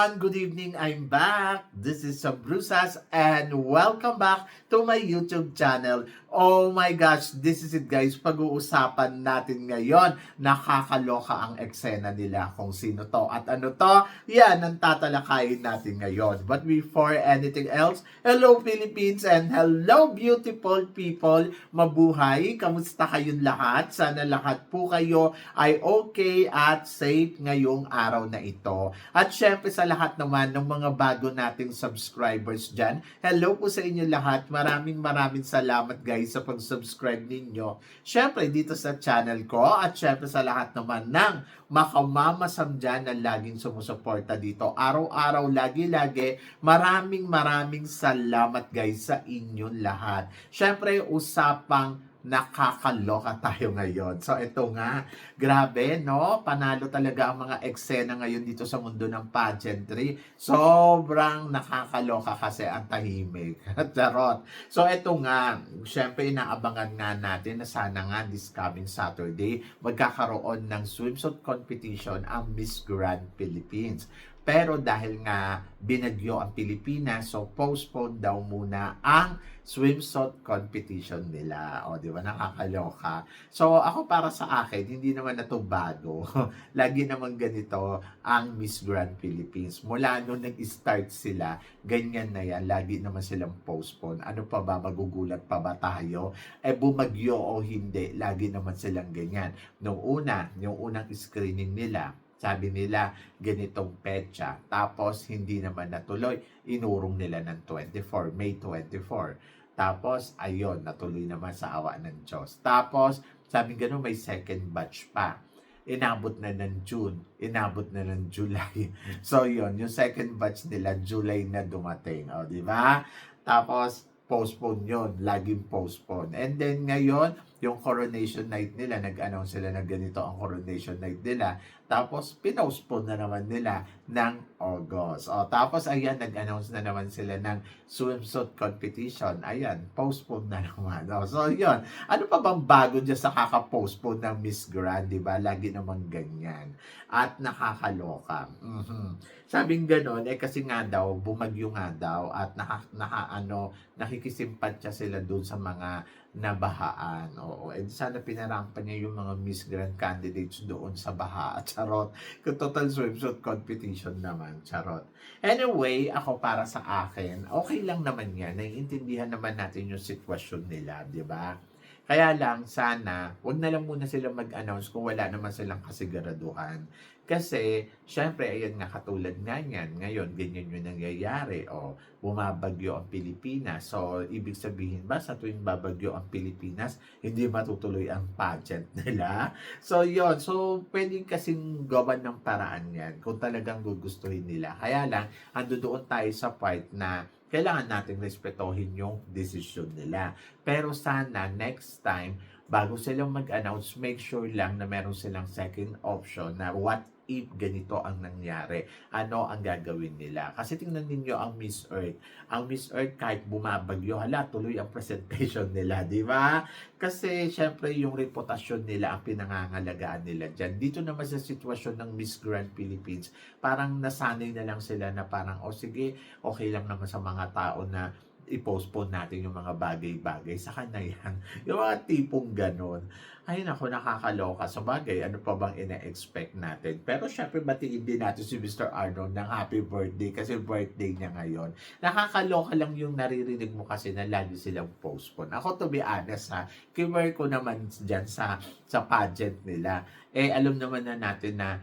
Everyone! Good evening! I'm back! This is Sabrusas and welcome back to my YouTube channel. Oh my gosh, this is it guys. Pag-uusapan natin ngayon, nakakaloka ang eksena nila kung sino to at ano to. Yan ang tatalakayin natin ngayon. But before anything else, hello Philippines and hello beautiful people. Mabuhay! Kamusta kayong lahat? Sana lahat po kayo ay okay at safe ngayong araw na ito. At syempre sa lahat naman ng mga bago nating subscribers dyan, hello po sa inyo lahat. Maraming maraming salamat guys sa pag-subscribe ninyo. Syempre dito sa channel ko at syempre sa lahat naman ng makamamasam dyan na laging sumusuporta dito. Araw-araw, lagi-lagi, maraming maraming salamat guys sa inyong lahat. Syempre usapang nakakaloka tayo ngayon. So ito nga, grabe no, panalo talaga ang mga eksena ngayon dito sa mundo ng pageantry. Sobrang nakakaloka kasi ang tahimik. Charot. So ito nga, syempre inaabangan nga natin na sana nga this coming Saturday magkakaroon ng swimsuit competition ang Miss Grand Philippines. Pero dahil nga binagyo ang Pilipinas, so postpone daw muna ang swimsuit competition nila. O, di ba? Nakakaloka. So, ako para sa akin, hindi naman na bago. Lagi naman ganito ang Miss Grand Philippines. Mula nung nag-start sila, ganyan na yan. Lagi naman silang postpone. Ano pa ba? Magugulat pa ba tayo? Eh, bumagyo o hindi, lagi naman silang ganyan. Nung una, yung unang screening nila, sabi nila, ganitong petsa. Tapos, hindi naman natuloy. Inurong nila ng 24, May 24. Tapos, ayun, natuloy naman sa awa ng Diyos. Tapos, sabi gano'n, may second batch pa. Inabot na ng June. Inabot na ng July. So, yun, yung second batch nila, July na dumating. O, di ba? Tapos, postpone yon laging postpone. And then ngayon, yung coronation night nila, nag-announce sila na ganito ang coronation night nila. Tapos, pinostpone na naman nila ng August. O, tapos, ayan, nag-announce na naman sila ng swimsuit competition. Ayan, postpone na naman. O, so, yun. Ano pa bang bago dyan sa kaka-postpone ng Miss Grand, di ba? Lagi naman ganyan. At nakakaloka. Mhm. Sabing ganon, eh kasi nga daw, bumagyo nga daw at naka, naka ano, nakikisimpatya sila doon sa mga nabahaan. Oo, and sana pinarampa niya yung mga Miss Grand candidates doon sa baha. Charot. Kung total swimsuit competition naman. Charot. Anyway, ako para sa akin, okay lang naman yan. Naiintindihan naman natin yung sitwasyon nila, di ba? Kaya lang, sana, wag na lang muna silang mag-announce kung wala naman silang kasiguraduhan. Kasi, syempre, ayan nga, katulad nga yan, ngayon, ganyan yung nangyayari. O, bumabagyo ang Pilipinas. So, ibig sabihin ba, sa tuwing babagyo ang Pilipinas, hindi matutuloy ang pageant nila? So, yon So, pwedeng kasing gawan ng paraan yan kung talagang gugustuhin nila. Kaya lang, ando doon tayo sa part na kailangan natin respetohin yung decision nila. Pero sana next time, bago silang mag-announce, make sure lang na meron silang second option na what if ganito ang nangyari, ano ang gagawin nila. Kasi tingnan ninyo ang Miss Earth. Ang Miss Earth kahit bumabagyo, hala, tuloy ang presentation nila, di ba? Kasi syempre yung reputasyon nila ang pinangangalagaan nila dyan. Dito naman sa sitwasyon ng Miss Grand Philippines, parang nasanay na lang sila na parang, o oh, sige, okay lang naman sa mga tao na i-postpone natin yung mga bagay-bagay. sa na yan. Yung mga tipong ganon. Ay, nako, nakakaloka. Sa bagay, ano pa bang ina-expect natin? Pero syempre, batiin din natin si Mr. Arnold ng happy birthday kasi birthday niya ngayon. Nakakaloka lang yung naririnig mo kasi na lagi silang postpone. Ako, to be honest ha, kiwer ko naman dyan sa, sa pageant nila. Eh, alam naman na natin na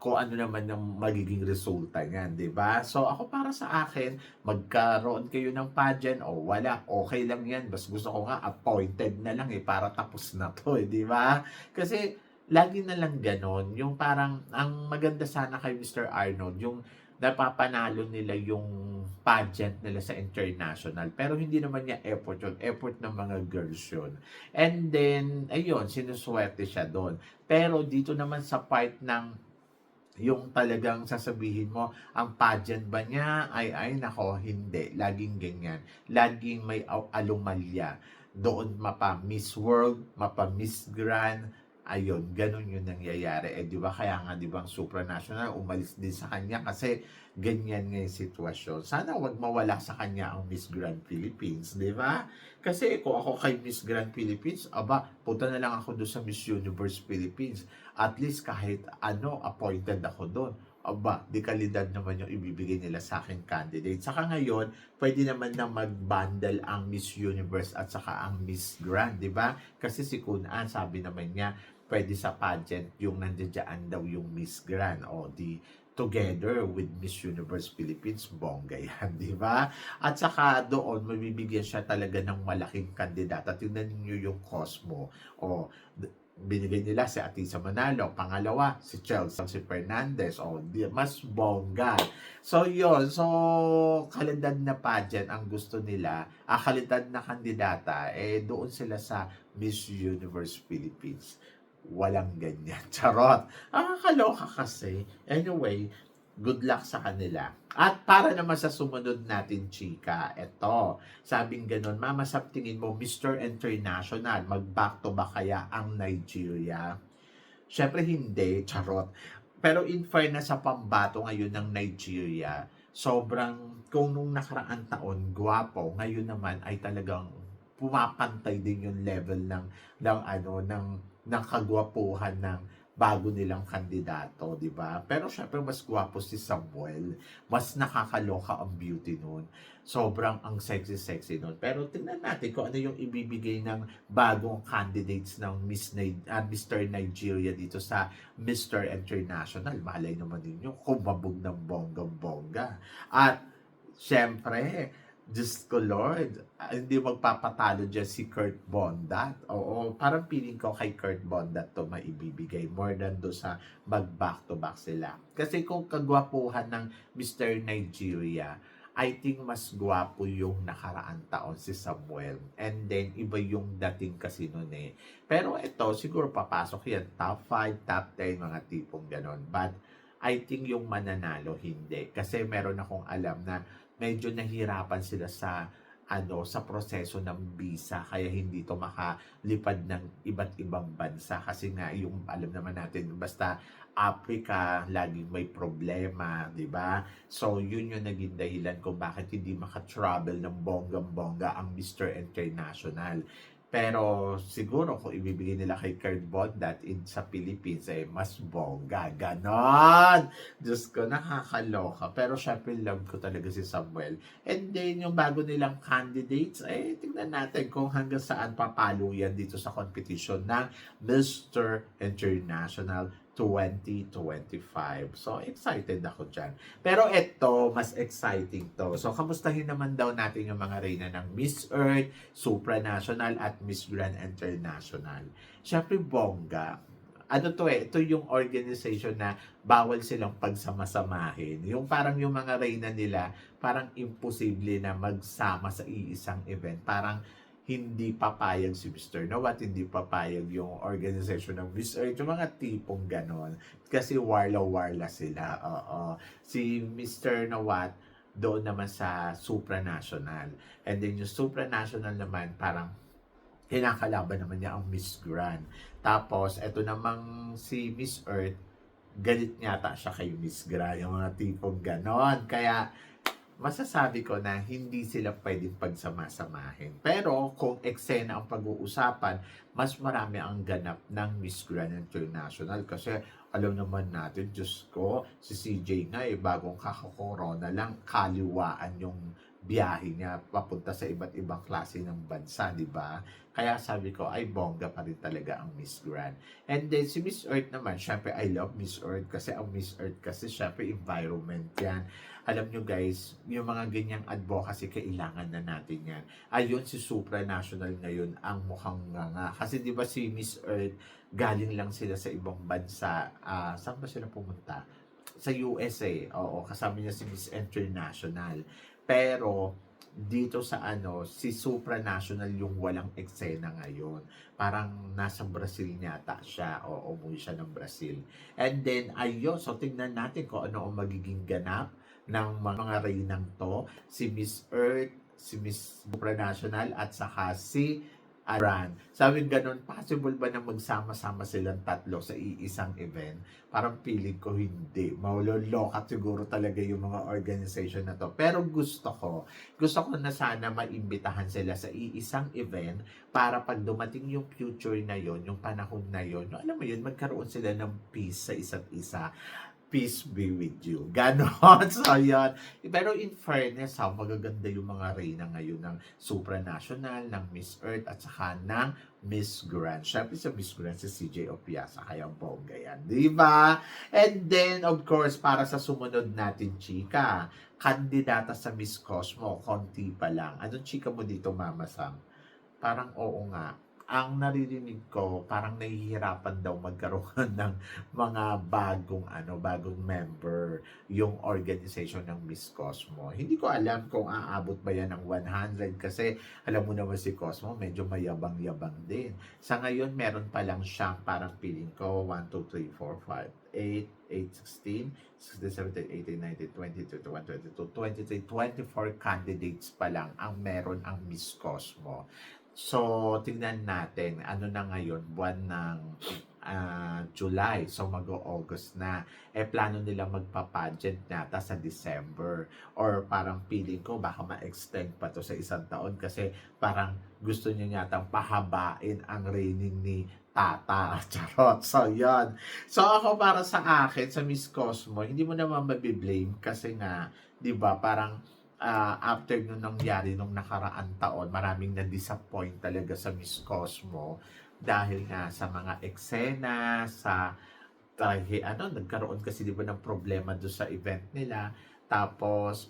kung ano naman yung magiging resulta niyan, 'di ba? So ako para sa akin, magkaroon kayo ng pageant o wala, okay lang 'yan. Bas gusto ko nga appointed na lang eh para tapos na 'to, eh, 'di ba? Kasi lagi na lang ganon, yung parang ang maganda sana kay Mr. Arnold, yung napapanalo nila yung pageant nila sa international. Pero hindi naman niya effort yun. Effort ng mga girls yun. And then, ayun, sinuswerte siya doon. Pero dito naman sa part ng yung talagang sasabihin mo, ang pageant ba niya? Ay, ay, nako, hindi. Laging ganyan. Laging may alumalya. Doon mapa Miss World, mapa Miss Grand, ayun, ganun yung nangyayari. Eh, di ba, kaya nga, di ba, ang supranational umalis din sa kanya kasi ganyan nga yung sitwasyon. Sana wag mawala sa kanya ang Miss Grand Philippines, di ba? Kasi kung ako kay Miss Grand Philippines, aba, punta na lang ako doon sa Miss Universe Philippines. At least kahit ano, appointed ako doon. Aba, di kalidad naman yung ibibigay nila sa akin candidate. Saka ngayon, pwede naman na mag-bundle ang Miss Universe at saka ang Miss Grand, di ba? Kasi si Kun An, sabi naman niya, pwede sa pageant yung nandiyan daw yung Miss Grand o di together with Miss Universe Philippines, bongga yan, di ba? At saka doon, mabibigyan siya talaga ng malaking kandidata. Tingnan niyo yung Cosmo. O, binigay nila si Atisa Manalo. Pangalawa, si Chelsea, si Fernandez. O, di, mas bongga. So, yon So, kalidad na pageant ang gusto nila. Ah, kalidad na kandidata, eh, doon sila sa Miss Universe Philippines. Walang ganyan. Charot. Nakakaloka kasi. Anyway, good luck sa kanila. At para naman sa sumunod natin, chika, eto, sabing ganun, Mama, sa tingin mo, Mr. International, mag-back to ba kaya ang Nigeria? Siyempre hindi, charot. Pero in fairness sa pambato ngayon ng Nigeria, sobrang, kung nung nakaraang taon, gwapo, ngayon naman ay talagang pumapantay din yung level ng, ng ano, ng, ng kagwapuhan ng bago nilang kandidato, di ba? Pero syempre mas gwapo si Samuel. Mas nakakaloka ang beauty nun. Sobrang ang sexy-sexy nun. Pero tingnan natin kung ano yung ibibigay ng bagong candidates ng Miss Ni- ah, Mr. Nigeria dito sa Mr. International. Malay naman ninyo, kumabog ng bonggang-bongga. At syempre, Diyos ko Lord, ah, hindi magpapatalo dyan si Kurt Bondat. Oo, parang feeling ko kay Kurt Bondat to maibibigay more than do sa mag back to back sila. Kasi kung kagwapuhan ng Mr. Nigeria, I think mas gwapo yung nakaraan taon si Samuel. And then, iba yung dating kasi nun eh. Pero ito, siguro papasok yan. Top 5, top 10, mga tipong ganon. But, I think yung mananalo, hindi. Kasi meron akong alam na medyo nahirapan sila sa ano sa proseso ng visa kaya hindi to makalipad ng iba't ibang bansa kasi nga yung alam naman natin basta Africa laging may problema, 'di ba? So yun yung naging dahilan kung bakit hindi maka-travel ng bonggang-bongga ang Mr. International. Pero siguro kung ibibigay nila kay Kurt Bondat in sa Philippines eh mas bongga. Ganon! Diyos ko, nakakaloka. Pero syempre love ko talaga si Samuel. And then yung bago nilang candidates, eh tingnan natin kung hanggang saan papalo yan dito sa competition ng Mr. International 2025. So, excited ako dyan. Pero ito, mas exciting to. So, kamustahin naman daw natin yung mga reyna ng Miss Earth, Supranational, at Miss Grand International. Siyempre, bongga. Ano to eh, ito yung organization na bawal silang pagsamasamahin. Yung parang yung mga reyna nila, parang imposible na magsama sa iisang event. Parang hindi papayag si Mr. Nawat, hindi papayag yung organization ng Miss Earth, yung mga tipong ganon. Kasi warla-warla sila. Oo. Si Mr. Nawat, doon naman sa supranational. And then yung supranational naman, parang kinakalaban naman niya ang Miss Grand. Tapos, eto namang si Miss Earth, galit yata siya kay Miss Grand, yung mga tipong ganon. Kaya, masasabi ko na hindi sila pwedeng pagsama-samahin. Pero kung eksena ang pag-uusapan, mas marami ang ganap ng Miss Grand International kasi alam naman natin, Diyos ko, si CJ nga eh, bagong kakakorona lang, kaliwaan yung biyahe niya papunta sa iba't ibang klase ng bansa, di ba? Kaya sabi ko, ay bongga pa rin talaga ang Miss Grand. And then si Miss Earth naman, syempre I love Miss Earth kasi ang Miss Earth kasi syempre environment yan. Alam nyo guys, yung mga ganyang advocacy, kailangan na natin yan. Ayun, si supranational ngayon ang mukhang nga nga. Kasi di ba si Miss Earth, galing lang sila sa ibang bansa. Ah, saan ba sila pumunta? Sa USA. Oo, kasama niya si Miss International. Pero, dito sa ano, si supranational yung walang eksena ngayon. Parang nasa Brazil yata siya o umuwi siya ng Brazil. And then, ayun, so tingnan natin kung ano ang magiging ganap ng mga reynang to. Si Miss Earth, si Miss Supranational at saka si at brand. Sabi ganun, possible ba na magsama-sama silang tatlo sa iisang event? Parang feeling ko hindi. Maulolokat siguro talaga yung mga organization na to. Pero gusto ko, gusto ko na sana maimbitahan sila sa iisang event para pag dumating yung future na yon, yung panahon na yon, alam mo yun, magkaroon sila ng peace sa isa't isa peace be with you. Ganon. So, yan. Pero in fairness, ha, magaganda yung mga reyna ngayon ng supranational, ng Miss Earth, at saka ng Miss Grand. Siyempre sa Miss Grand, si CJ Opiasa, kaya bongga yan. Di ba? And then, of course, para sa sumunod natin, chika, kandidata sa Miss Cosmo, konti pa lang. Anong chika mo dito, Mama Sam? Parang oo nga ang naririnig ko, parang nahihirapan daw magkaroon ng mga bagong ano, bagong member yung organization ng Miss Cosmo. Hindi ko alam kung aabot ba yan ng 100 kasi alam mo naman si Cosmo, medyo mayabang-yabang din. Sa ngayon, meron pa lang siyang parang feeling ko 1, 2, 3, 4, 5, 8, 8, 16, 17, 18, 19, 20, 21, 22, 23, 24 candidates pa lang ang meron ang Miss Cosmo. So, tingnan natin, ano na ngayon, buwan ng ah, July. So, mag-August na. Eh, plano nila magpa-pageant nata sa December. Or parang feeling ko, baka ma-extend pa to sa isang taon kasi parang gusto niya yatang pahabain ang reigning ni Tata. Charot. So, yon So, ako para sa akin, sa Miss Cosmo, hindi mo naman mabiblame kasi nga, di ba, parang uh, after nung nangyari nung nakaraan taon, maraming na-disappoint talaga sa Miss Cosmo dahil nga sa mga eksena, sa trahe, ano, nagkaroon kasi di ba ng problema do sa event nila. Tapos,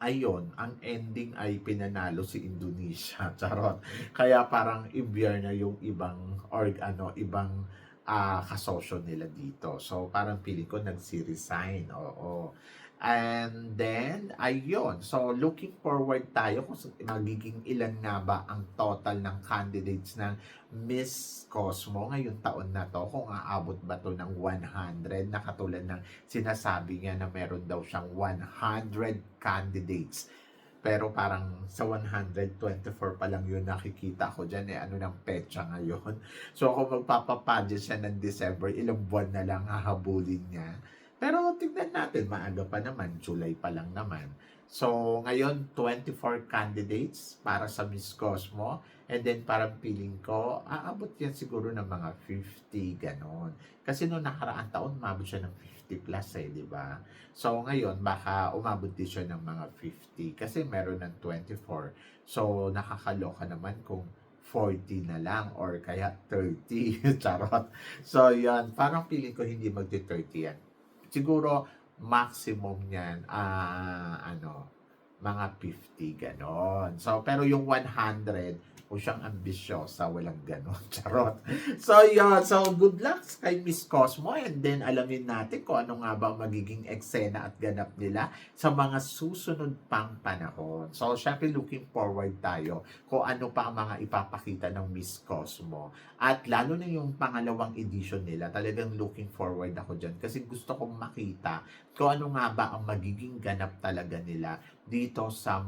ayun, ang ending ay pinanalo si Indonesia. Charot. Kaya parang imbyer na yung ibang org ano, ibang uh, kasosyo nila dito. So, parang pili ko nagsi-resign. Oo. And then, ayun. So, looking forward tayo kung magiging ilan nga ba ang total ng candidates ng Miss Cosmo ngayong taon na to. Kung aabot ba to ng 100 na katulad ng sinasabi niya na meron daw siyang 100 candidates. Pero parang sa 124 pa lang yun nakikita ko dyan eh. Ano ng petsa ngayon. So kung magpapapadya siya ng December, ilang buwan na lang hahabulin niya pero tignan natin, maaga pa naman, July pa lang naman. So, ngayon, 24 candidates para sa Miss Cosmo. And then, parang feeling ko, aabot yan siguro ng mga 50, ganon. Kasi noong nakaraan taon, umabot siya ng 50 plus eh, di ba? So, ngayon, baka umabot din siya ng mga 50. Kasi meron ng 24. So, nakakaloka naman kung 40 na lang or kaya 30. Charot. So, yan. Parang feeling ko hindi magti-30 yan siguro maximum niyan ah ano mga 50 ganon. So pero yung 100 o siyang ambisyosa, walang ganon. Charot. So, yun. So, good luck kay Miss Cosmo and then alamin natin kung ano nga ba magiging eksena at ganap nila sa mga susunod pang panahon. So, syempre looking forward tayo kung ano pa ang mga ipapakita ng Miss Cosmo. At lalo na yung pangalawang edition nila, talagang looking forward ako dyan kasi gusto kong makita kung ano nga ba ang magiging ganap talaga nila dito sa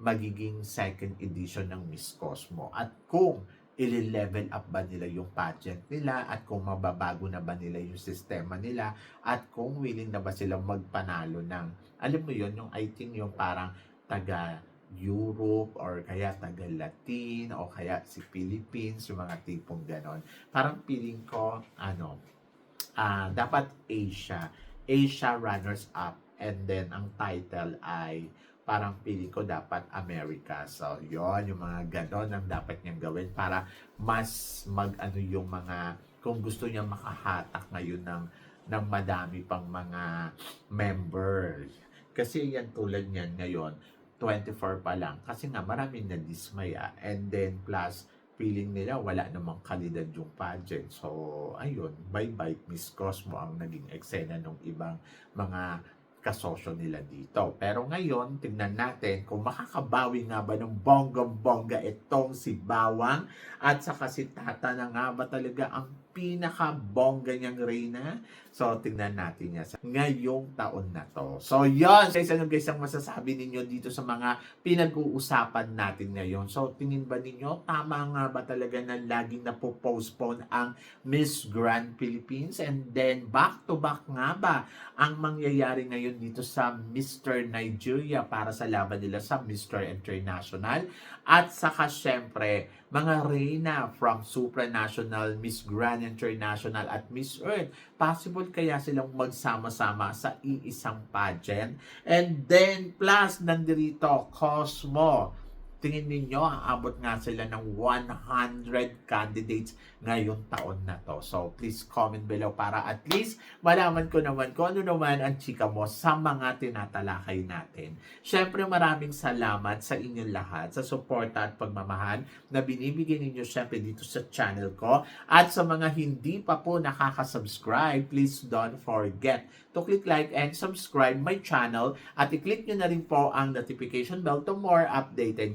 magiging second edition ng Miss Cosmo? At kung i-level up ba nila yung pageant nila at kung mababago na ba nila yung sistema nila at kung willing na ba silang magpanalo ng alam mo yon yung I think yung parang taga Europe or kaya taga Latin o kaya si Philippines yung mga tipong ganon. Parang feeling ko ano uh, dapat Asia. Asia runners up. And then ang title ay parang pili ko dapat America. So, yon yung mga ganon ang dapat niyang gawin para mas mag-ano yung mga, kung gusto niya makahatak ngayon ng, ng madami pang mga members. Kasi yan tulad niyan ngayon, 24 pa lang. Kasi nga maraming na-dismaya. And then plus, feeling nila wala namang kalidad yung pageant. So, ayun, bye-bye Miss Cosmo ang naging eksena ng ibang mga kasosyo nila dito. Pero ngayon, tingnan natin kung makakabawi nga ba ng bonggang-bongga itong si Bawang at saka si Tata na nga ba talaga ang pinaka-bongga niyang Reyna. So, tingnan natin niya sa ngayong taon na to. So, yon Guys, ano guys ang masasabi ninyo dito sa mga pinag-uusapan natin ngayon? So, tingin ba ninyo, tama nga ba talaga na laging napopostpone ang Miss Grand Philippines? And then, back-to-back nga ba ang mangyayari ngayon dito sa Mr. Nigeria para sa laban nila sa Mr. International? At saka, syempre, mga reyna from supranational, Miss Grand International at Miss Earth. Possible kaya silang magsama-sama sa iisang pageant? And then, plus, nandirito, Cosmo. Tingin ninyo, aabot nga sila ng 100 candidates ngayong taon na to. So, please comment below para at least malaman ko naman kung ano naman ang chika mo sa mga tinatalakay natin. Siyempre, maraming salamat sa inyong lahat sa suporta at pagmamahal na binibigay ninyo syempre dito sa channel ko. At sa mga hindi pa po nakaka-subscribe, please don't forget to click like and subscribe my channel at i-click nyo na rin po ang notification bell to more updated